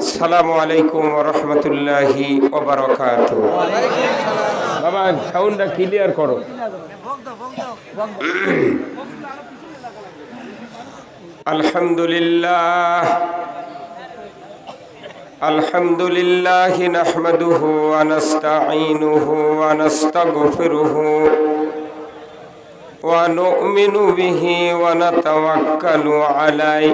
আসসালামু আলাইকুম রহমতুল্লাহি ওবরকাত বাবা সাউন্ডটা ক্লিয়ার করো আলহামদুলিল্লাহ الحمد لله نحمده ونستعينه ونستغفره ونؤمن به ونتوكل عليه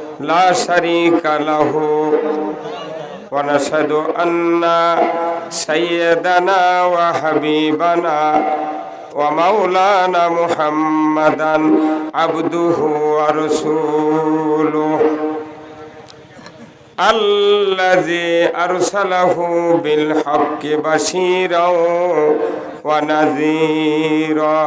لا شريك له ونشهد أن سيدنا وحبيبنا ومولانا محمدا عبده ورسوله الذي أرسله بالحق بشيرا ونذيرا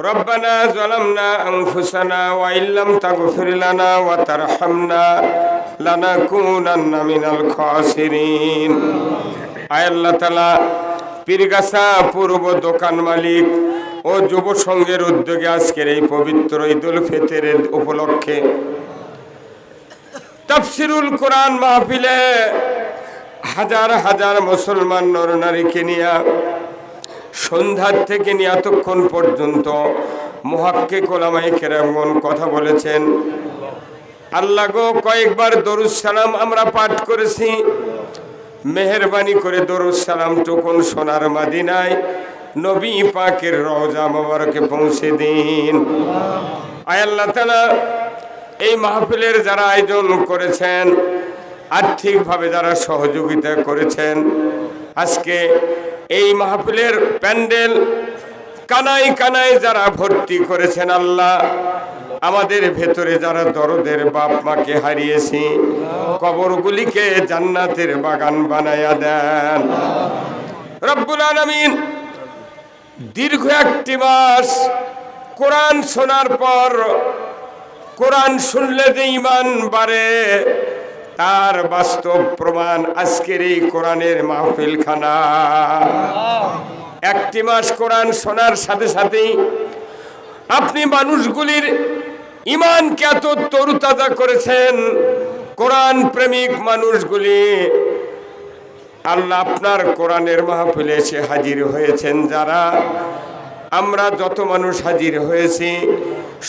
ربنا ظلمنا أنفسنا وإن لم تغفر لنا وترحمنا لنكونن من الخاسرين আয় আল্লাহ তালা পীরগাছা পূর্ব দোকান মালিক ও যুব সংঘের উদ্যোগে আজকের এই পবিত্র ঈদুল ফিতরের উপলক্ষে তাফসিরুল কোরআন মাহফিলে হাজার হাজার মুসলমান নরনারীকে নিয়ে সন্ধ্যার থেকে নিয়ে এতক্ষণ পর্যন্ত মহাক্কে কোলামাই কেরামগণ কথা বলেছেন। আল্লাহ গো, কয়েকবার দরুদ সালাম আমরা পাঠ করেছি। মেহরবানি করে দরুদ সালাম টুকুন সোনার মাদিনায় নবী পাকের রওজা মোবারকে পৌঁছে দিন। আয় আল্লাহ তালা এই মাহফিলের যারা আয়োজন করেছেন, আর্থিকভাবে যারা সহযোগিতা করেছেন, আজকে এই মাহফিলের প্যান্ডেল কানাই কানাই যারা ভর্তি করেছেন আল্লাহ, আমাদের ভেতরে যারা দরদের বাপ মাকে হারিয়েছি, কবরগুলিকে জান্নাতের বাগান বানায়া দেন। রব্বুল আলামিন দীর্ঘ একটি মাস কোরআন শোনার পর, কোরআন শুনলে যে ইমান বাড়ে তার বাস্তব প্রমাণ আজকের এই কোরআনের মাহফিলখানা। একটি মাস কোরআন শোনার সাথে সাথেই আপনি মানুষগুলির ইমানকে এত তরুতাজা করেছেন, কোরআন প্রেমিক মানুষগুলি। আল্লাহ আপনার কোরআনের মাহফিলে এসে হাজির হয়েছেন যারা। আমরা যত মানুষ হাজির হয়েছি,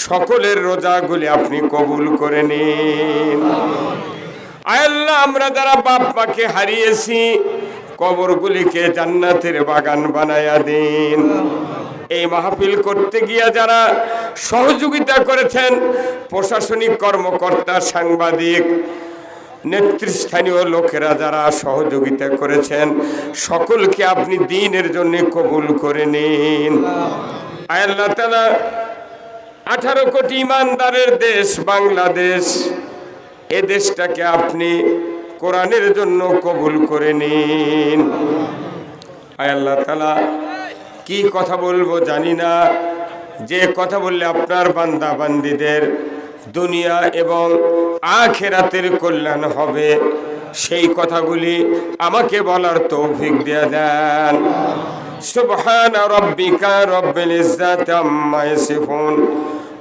সকলের রোজাগুলি আপনি কবুল করে নিন। আয়াল্লাহ আমরা যারা বাপ হারিয়েছি, কবরগুলিকে জান্নাতের বাগান বানায়া দিন। এই মাহফিল করতে গিয়া যারা সহযোগিতা করেছেন, প্রশাসনিক কর্মকর্তা, সাংবাদিক, নেতৃস্থানীয় লোকেরা যারা সহযোগিতা করেছেন, সকলকে আপনি দিনের জন্য কবুল করে নিন। আল্লাহ তালা আঠারো কোটি ইমানদারের দেশ বাংলাদেশ। এ দেশটাকে আপনি কোরআনের জন্য কবুল করে নিন। আয় আল্লাহ তালা কি কথা বলব জানি না। যে কথা বললে আপনার বান্দা বান্দিদের দুনিয়া এবং আখেরাতের কল্যাণ হবে, সেই কথাগুলি আমাকে বলার তৌফিক দিয়ে দেন। সুবহান রব্বিকা রব্বিল ইজ্জাতি আম্মা ইয়াসিফুন।